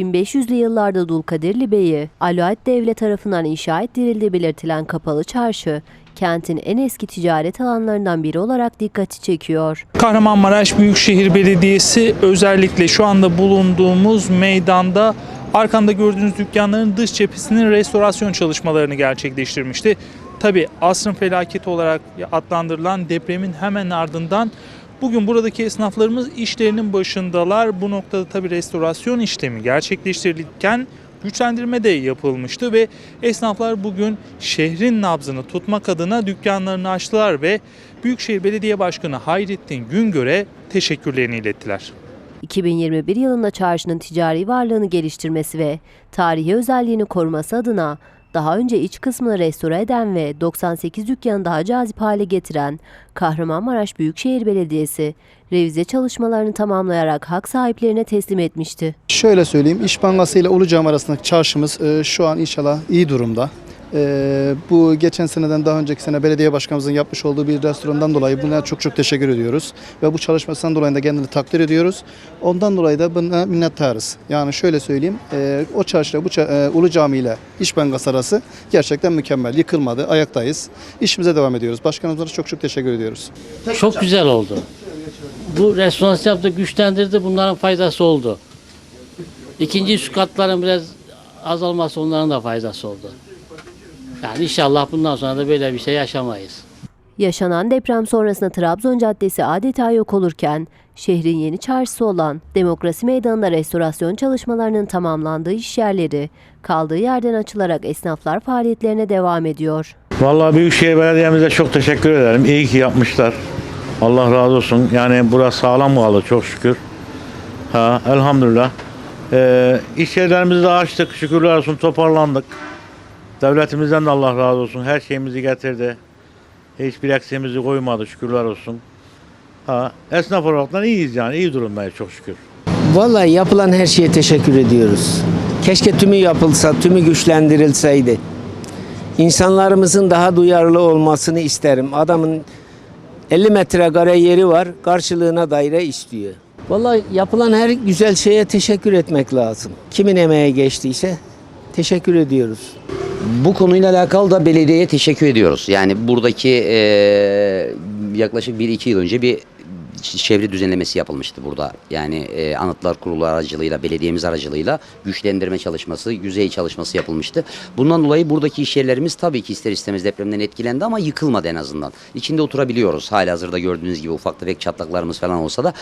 1500'lü yıllarda Dulkadirli Bey'i Alaaddin Devlet tarafından inşa ettirildiği belirtilen kapalı çarşı, kentin en eski ticaret alanlarından biri olarak dikkati çekiyor. Kahramanmaraş Büyükşehir Belediyesi özellikle şu anda bulunduğumuz meydanda arkamda gördüğünüz dükkanların dış cephesinin restorasyon çalışmalarını gerçekleştirmişti. Tabi asrın felaketi olarak adlandırılan depremin hemen ardından bugün buradaki esnaflarımız işlerinin başındalar. Bu noktada tabi restorasyon işlemi gerçekleştirilirken güçlendirme de yapılmıştı ve esnaflar bugün şehrin nabzını tutmak adına dükkanlarını açtılar ve Büyükşehir Belediye Başkanı Hayrettin Güngör'e teşekkürlerini ilettiler. 2021 yılında çarşının ticari varlığını geliştirmesi ve tarihi özelliğini koruması adına daha önce iç kısmını restore eden ve 98 dükkanı daha cazip hale getiren Kahramanmaraş Büyükşehir Belediyesi revize çalışmalarını tamamlayarak hak sahiplerine teslim etmişti. Şöyle söyleyeyim, İş Bankası ile Ulucam arasındaki çarşımız e, şu an inşallah iyi durumda. E, bu geçen seneden daha önceki sene belediye başkanımızın yapmış olduğu bir restorandan dolayı buna çok çok teşekkür ediyoruz. Ve bu çalışmasından dolayı da kendini takdir ediyoruz. Ondan dolayı da buna minnettarız. Yani şöyle söyleyeyim, e, o çarşıyla bu e, Ulu Cami ile İş Bankası arası gerçekten mükemmel. Yıkılmadı, ayaktayız. İşimize devam ediyoruz. Başkanımıza çok çok teşekkür ediyoruz. Çok güzel oldu. Bu restorasyon yaptı, güçlendirdi. Bunların faydası oldu. İkinci üst katların biraz azalması onların da faydası oldu. Yani inşallah bundan sonra da böyle bir şey yaşamayız. Yaşanan deprem sonrasında Trabzon Caddesi adeta yok olurken şehrin yeni çarşısı olan Demokrasi Meydanı'nda restorasyon çalışmalarının tamamlandığı iş yerleri kaldığı yerden açılarak esnaflar faaliyetlerine devam ediyor. Vallahi Büyükşehir Belediye'mize çok teşekkür ederim. İyi ki yapmışlar. Allah razı olsun. Yani burası sağlam kaldı çok şükür. Ha, elhamdülillah. Ee, iş yerlerimizi de açtık. Şükürler olsun toparlandık. Devletimizden de Allah razı olsun. Her şeyimizi getirdi. Hiçbir eksiğimizi koymadı şükürler olsun. Ha, esnaf olarak iyiyiz yani. iyi durumdayız çok şükür. Vallahi yapılan her şeye teşekkür ediyoruz. Keşke tümü yapılsa, tümü güçlendirilseydi. İnsanlarımızın daha duyarlı olmasını isterim. Adamın 50 metrekare yeri var, karşılığına daire istiyor. Vallahi yapılan her güzel şeye teşekkür etmek lazım. Kimin emeğe geçtiyse teşekkür ediyoruz. Bu konuyla alakalı da belediyeye teşekkür ediyoruz. Yani buradaki eee, yaklaşık 1-2 yıl önce bir çevre düzenlemesi yapılmıştı burada. Yani eee, Anıtlar Kurulu aracılığıyla, belediyemiz aracılığıyla güçlendirme çalışması, yüzey çalışması yapılmıştı. Bundan dolayı buradaki iş yerlerimiz tabii ki ister istemez depremden etkilendi ama yıkılmadı en azından. İçinde oturabiliyoruz. Halihazırda gördüğünüz gibi ufak tefek çatlaklarımız falan olsa da